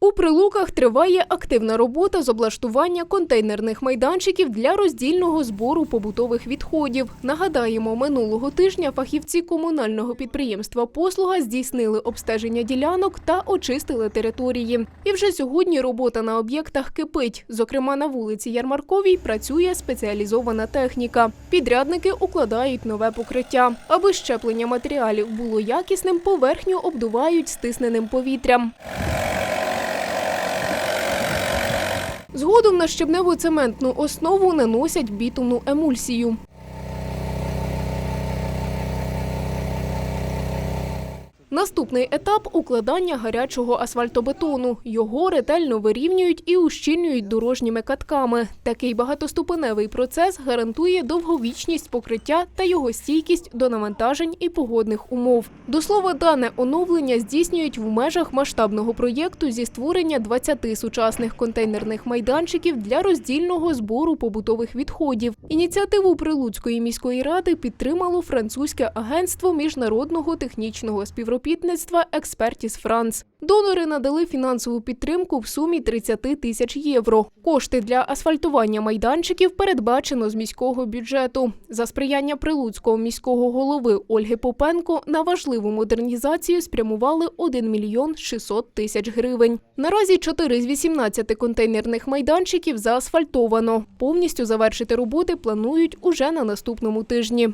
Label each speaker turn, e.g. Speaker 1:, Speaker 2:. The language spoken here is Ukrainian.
Speaker 1: У прилуках триває активна робота з облаштування контейнерних майданчиків для роздільного збору побутових відходів. Нагадаємо, минулого тижня фахівці комунального підприємства Послуга здійснили обстеження ділянок та очистили території. І вже сьогодні робота на об'єктах кипить. Зокрема, на вулиці Ярмарковій працює спеціалізована техніка. Підрядники укладають нове покриття. Аби щеплення матеріалів було якісним, поверхню обдувають стисненим повітрям. Згодом на щебневу цементну основу наносять бітумну емульсію. Наступний етап укладання гарячого асфальтобетону. Його ретельно вирівнюють і ущільнюють дорожніми катками. Такий багатоступеневий процес гарантує довговічність покриття та його стійкість до навантажень і погодних умов. До слова, дане оновлення здійснюють в межах масштабного проєкту зі створення 20 сучасних контейнерних майданчиків для роздільного збору побутових відходів. Ініціативу Прилуцької міської ради підтримало французьке агентство міжнародного технічного співробітництва Експертіс Франц. Донори надали фінансову підтримку в сумі 30 тисяч євро. Кошти для асфальтування майданчиків передбачено з міського бюджету. За сприяння прилуцького міського голови Ольги Попенко на важливу модернізацію спрямували 1 мільйон 600 тисяч гривень. Наразі 4 з 18 контейнерних майданчиків заасфальтовано. Повністю завершити роботи планують уже на наступному тижні.